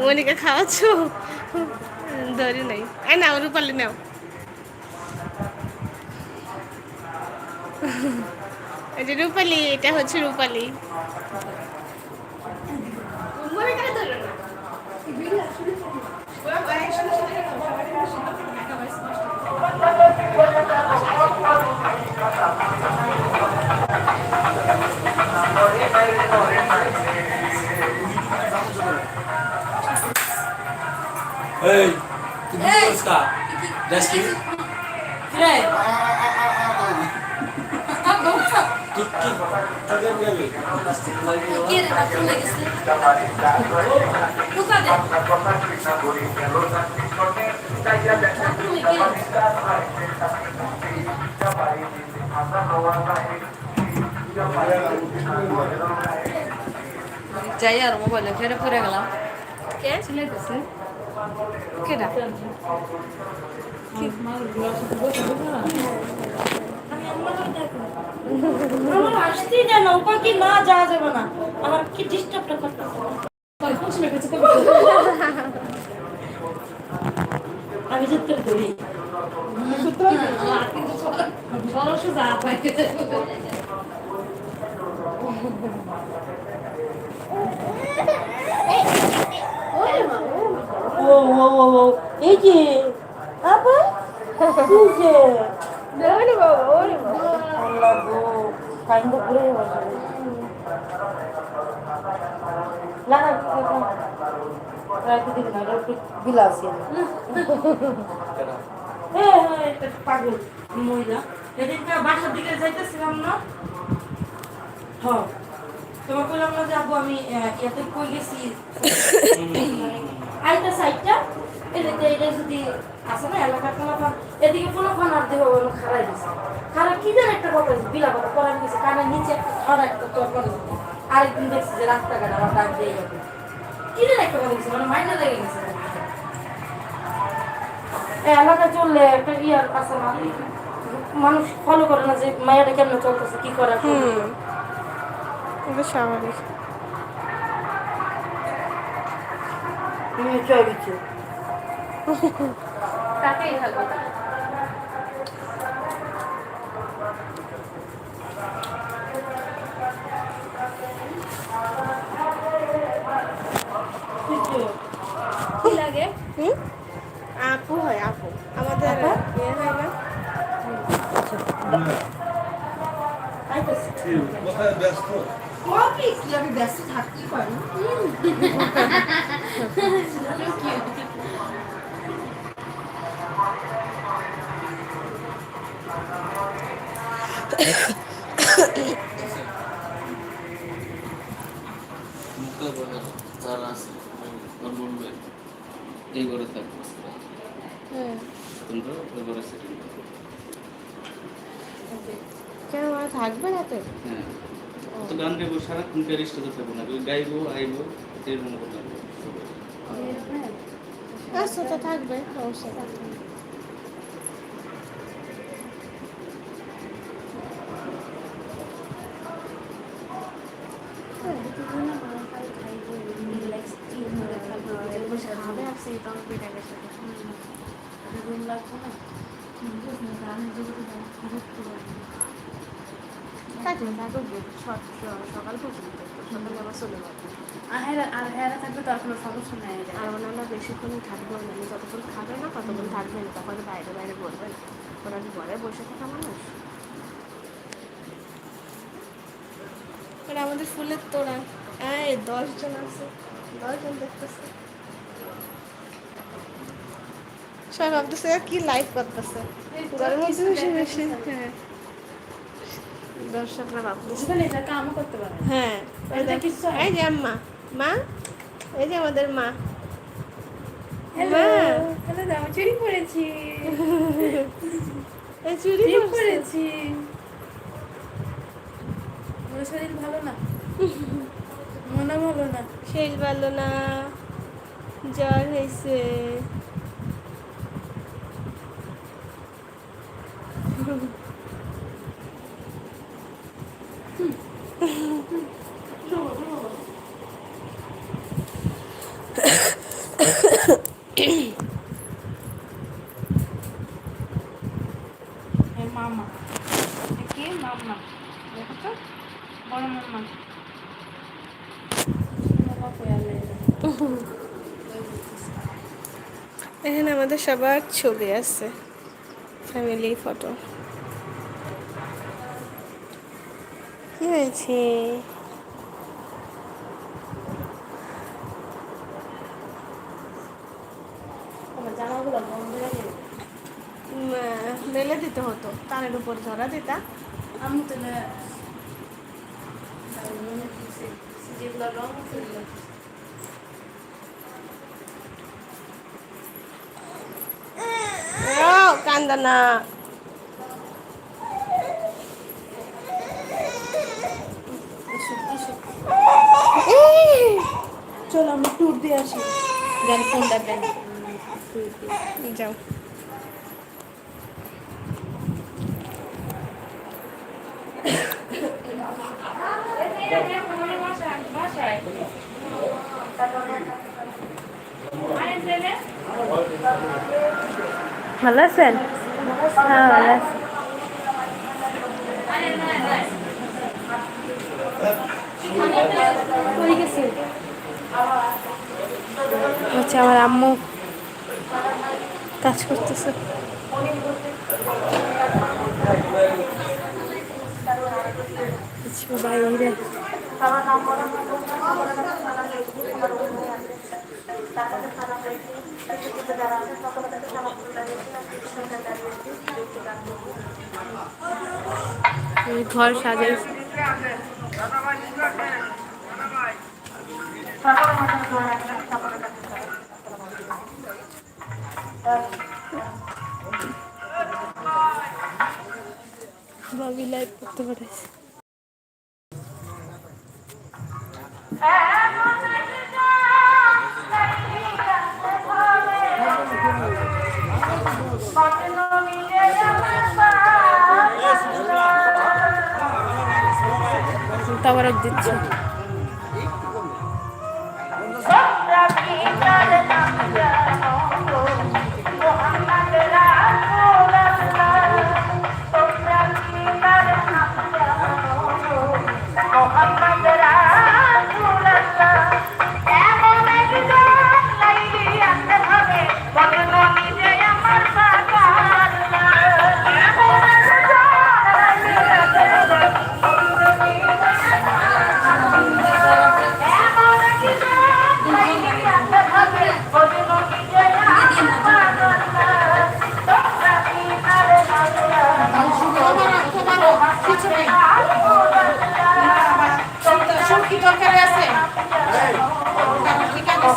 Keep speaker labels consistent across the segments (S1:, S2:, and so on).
S1: মনিকা খাওয়াচ্ছ ধরি নাই এই নাও রূপালি নাও এই রূপালি এটা হচ্ছে রূপালি
S2: এই তুই কি করছিস কা দেখ কি
S3: রে
S2: কি কি তোদের গেলি
S3: কে রে বাথরুম লেগেছে ঢুকা দে? যাই আর মোবাইলে ফেরে পড়ে গেলাম
S1: কে
S3: ছিলাইতেছে
S1: কেডা?
S3: আমার আসতেই দেয় না ওপর কি? না যাওয়া যাবে না। আমার কি ডিস্টার্বটা করতেছে আমি যেতে করি ও ও ও এই যে আবার কি যে।
S1: ওরে বাবা ওরে
S3: আল্লাহ গো কাইন্দ করে বসে লাগা রাখি দিবি না একটু বিলাসি হ্যাঁ হ্যাঁ একটা পাগল মহিলা। সেদিনকে বাসার দিকে যাইতেছিলাম না। হ্যাঁ তোমাকে বললাম না যে আব্বু আমি ইয়াতে কই গেছি আইটা সাইডটা এদিকে এটা আসে না এলাকার কোনো এদিকে কোনো খান আর দেবো খারাই দিছে। খারাপ কি যেন একটা কথা হয়েছে বিলা কথা পড়া গেছে কানের নিচে একটা খাওয়া একটা তরকারি আরেকদিন দেখছি যে রাস্তাঘাট আমার ডাক দিয়ে যাবে কি যেন একটা কথা গেছে মানে মাইন্ডে লেগে গেছে। এলাকা চললে একটা ইয়ার আছে না মানুষ ফলো করে না যে মায়াটা কেমন চলতেছে কি করা
S1: স্বাভাবিক।
S3: চয় দিচ্ছো
S1: তাকেই ভালো কি লাগে? হুম? আপু হয় আপু। আমাদের ইয়ে হয় না?
S2: কোথায় ব্যস্ত?
S3: আমি ব্যস্ত থাকতেই পারি
S2: মুখে বলে যারা আছে ওর বলবে এই ঘরে থাকব ওই সেটিং
S1: কেন থাকবে রাতে
S2: হ্যাঁ। তো গান গাইবো সারাক্ষণ প্যারিসটাতে থাকব না গাইবো আইবো এটাই মনে করলাম
S1: আচ্ছা তো থাকবে সমস্যা সকাল পর্যন্ত আবার চলে
S4: আর থাকবে সমস্যা
S1: আর বেশিক্ষণ না না ততক্ষণ থাকবে না তখন বাইরে বাইরে ওরা বসে থাকা মানুষ আমাদের ফুলের তোড়া। দশজন আছে। দশজন দেখতেছে। সব ভাবতেছে কি লাইভ করতেছে? হ্যাঁ দর্শকরা ভাবতেছে। হ্যাঁ এই
S4: এটা
S1: দেখ-
S4: কিচ্ছু না।
S1: এই যে আম্মা মা এই যে আমাদের মা।
S4: হ্যালো হ্যালো আমি চুরি করেছি।
S1: এই চুরি
S4: চুরি
S1: করেছি।
S4: শরীর ভালো না? মনে ভালো না?
S1: শরীর ভালো না। জ্বর হয়েছে।
S3: মামা। কি? মামা। দেখো তো বড় মামা।
S4: এখানে আমাদের সবার ছবি আছে। ফ্যামিলি ফটো কি হয়েছে?
S1: জামাগুলো বন্ধ
S4: উম, মেলে দিতে হতো কানের উপর ধরা দিতা
S1: আমি তো যেগুলো রং আছে
S4: ও কান্দা না।
S3: চলো আমরা ট্যুর দিয়ে আসি।
S1: গান ফোনটা দেন।
S4: যাও। ভালো আছেন? হ্যাঁ ভালো আছি।
S1: কই গেছে
S4: হচ্ছে আমার আম্মু কাজ করতেছে। বাইরে। ঘর সাজাইছে ভাবি লাইভ করতে পারেছে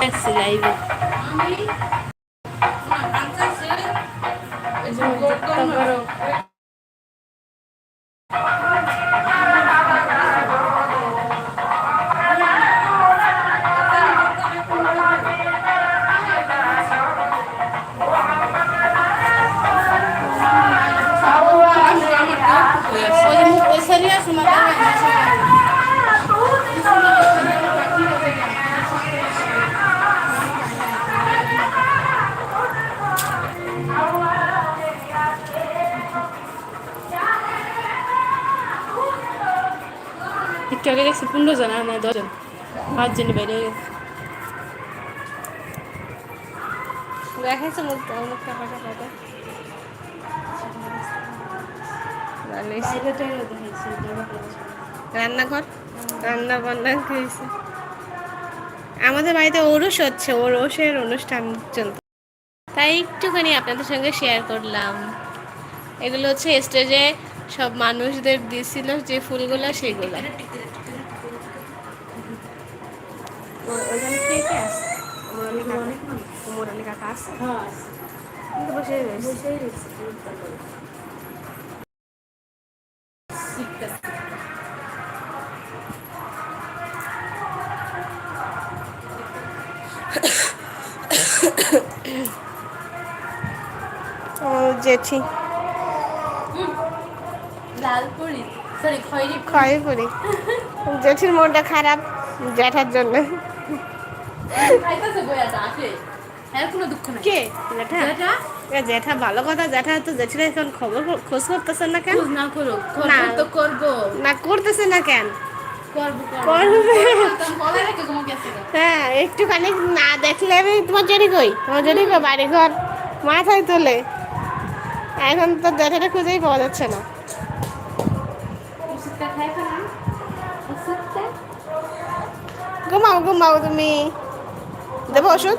S4: লাইভে তারপরও দেখছি পনেরো জন আর না দশজন। পাঁচজনই বাইরে হয়ে গেছে। দেখাইছে রান্নাঘর? রান্না বান্না খেয়েছে আমাদের বাড়িতে ওরস হচ্ছে ওরসের অনুষ্ঠান চলছে তাই একটুখানি আপনাদের সঙ্গে শেয়ার করলাম। এগুলো হচ্ছে স্টেজে সব মানুষদের দিয়েছিল যে ফুলগুলো সেগুলো। ওইখানে কে কে আছে? কাকা
S1: হ্যাঁ।
S4: কিন্তু বসে জেঠি।
S1: লাল পরি। খয়েরি
S4: জেঠির মনটা খারাপ জ্যাঠার জন্য।
S1: খাইতেছে বইয়াটা আসে
S4: এর কোনো দুঃখ নেই
S1: কে? জ্যাঠা?
S4: যেটা
S1: এ জ্যাঠা ভালো কথা জ্যাঠা তো জেঠিরা এখন খবর খোঁজ করতেছেন না কেন?
S4: খোঁজ না করুক
S1: না।
S4: তো করব।
S1: না করতেছে না কেন। হ্যাঁ একটুখানি না দেখলে আমি তোমার জেঠি কই? তোমার জেঠি কই? বাড়ি ঘর মাথায় তোলে। এখন তো জ্যাঠাটা খুঁজেই পাওয়া যাচ্ছে না। ঘুমাও ঘুমাও তুমি। দেবো ওষুধ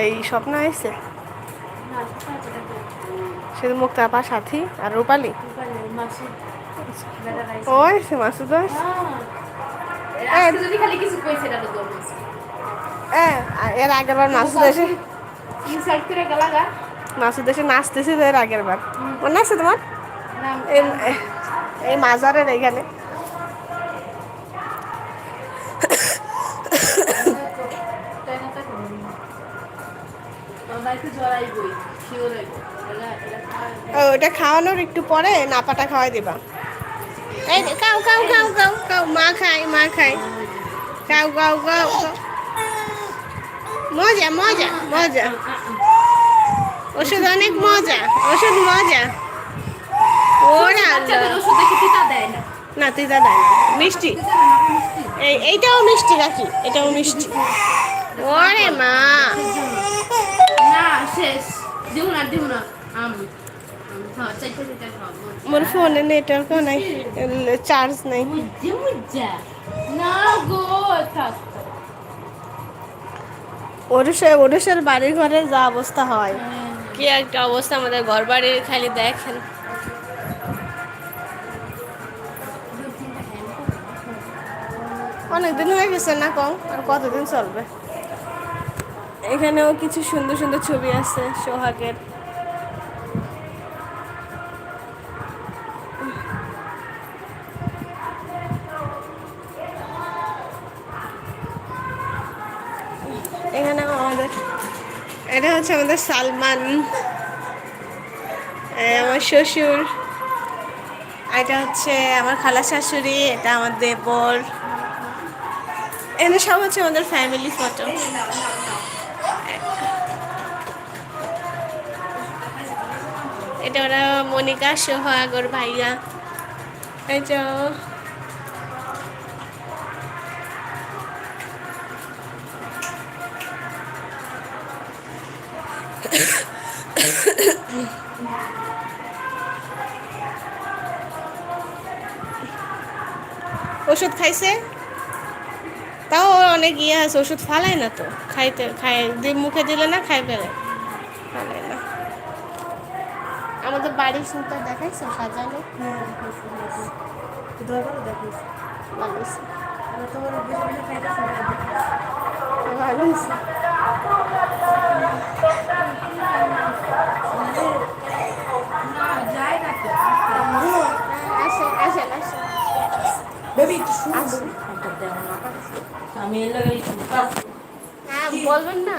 S1: এই স্বপ্ন এসে
S4: না, তারপরে খাই।
S1: শুধু মুক্তা আপা সাথী আর রূপালি। ও এসে মাসুদ।
S4: হ্যাঁ।
S1: এর আগের বার মাসুদ এসে মাসুদ এসে নাচতেছিল এর আগের বার মনে আছে তোমার এই- মাজারের এইখানে
S4: তাই না তাই করবি না। তোর বাড়িতে জ্বর আইবই, শিওর আইব। এলা- এলা খাওয়া-
S1: ও, ওটা খাওয়ানোর একটু পরে নাপাটা খাওয়াই দিবা এই নে, খাও খাও খাও খাও খাও মা খাই মা খাই খাও খাও খাও। মজা মজা মজা ওষুধ অনেক মজা ওষুধ মজা ওরা
S4: ওষুধ দেখে তিতা দেয় না।
S1: না তুইটা দেয় না মিষ্টি
S4: তিতা।
S1: এই এইটাও মিষ্টি কাকি এটাও মিষ্টি ওরে মা
S4: না, শেষ। দিও না, দিও না। আম। আম, হ্যাঁ।
S1: মোর ফোনে নেটওয়ার্কও নাই চার্জ নেই ওড়িশার বাড়ি ঘরে যা অবস্থা হয়
S4: হ্যাঁ,
S1: কি একটা অবস্থা আমাদের ঘর বাড়ির খালি দেখেন। অনেকদিন হয়ে গেছে না কম আর কতদিন চলবে? এখানেও কিছু সুন্দর সুন্দর ছবি আছে সোহাগের। হচ্ছে আমাদের সালমান আমার শ্বশুর, এটা হচ্ছে আমার খালা শাশুড়ি, এটা আমার দেবর এখানে সব হচ্ছে আমাদের ফ্যামিলি ফটো এটা ওরা মনিকা সোহাগ ভাইয়া, এই ওষুধ খাইছে? তাও অনেক ইয়ে আছে, ওষুধ ফালায় না তো। খাইতে, খাই মুখে দিলে না, খাই ফেলে। ফালায় না। আমাদের বাড়ির সুন্দর দেখাইছো, সাজানো। ভালো। ভালো হয়েছে।
S4: না, যায় না তো।
S1: আসেন আসেন আসেন আসেন।
S3: আমি এই লাগাই
S1: হ্যাঁ বলবেন না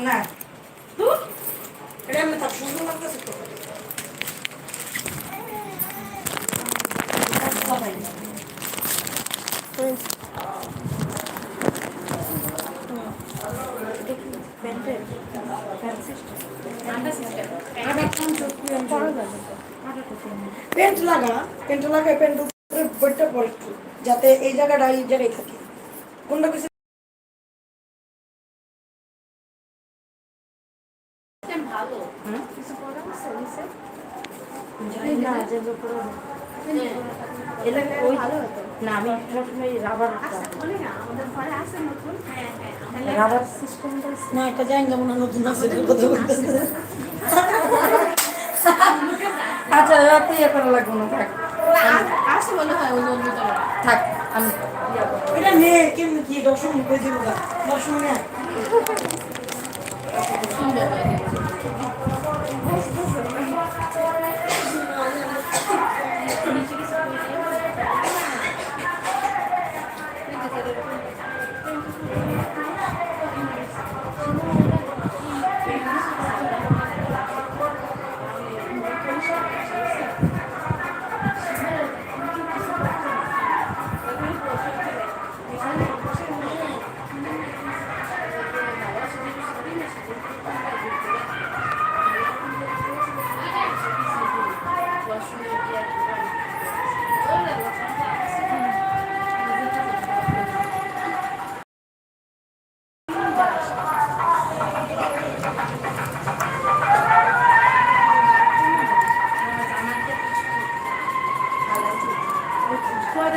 S3: না এটা আমি তার সুন্দর লাগতেছে তো
S1: হুম।
S4: আন্ডা সিস্টেম।
S5: পেন্ট লাগা পেন্ট লাগায় পেন্ট উপরে বইটা পড়ে একটু যাতে এই জায়গাটা এই জায়গায় থাকে। কোনটা কিছু
S3: না না আমি রাবার রাবার সিস্টেমটা
S5: না এটা জানি না মনে নতুন আছে কথা বলতেছে
S3: আচ্ছা রাতে করা লাগবে না থাক।
S4: আসে মনে হয় তলা।
S3: থাক আমি
S5: এটা নে কেমন কি দর্শন পেয়ে দিব দর্শন না
S4: সুন্দর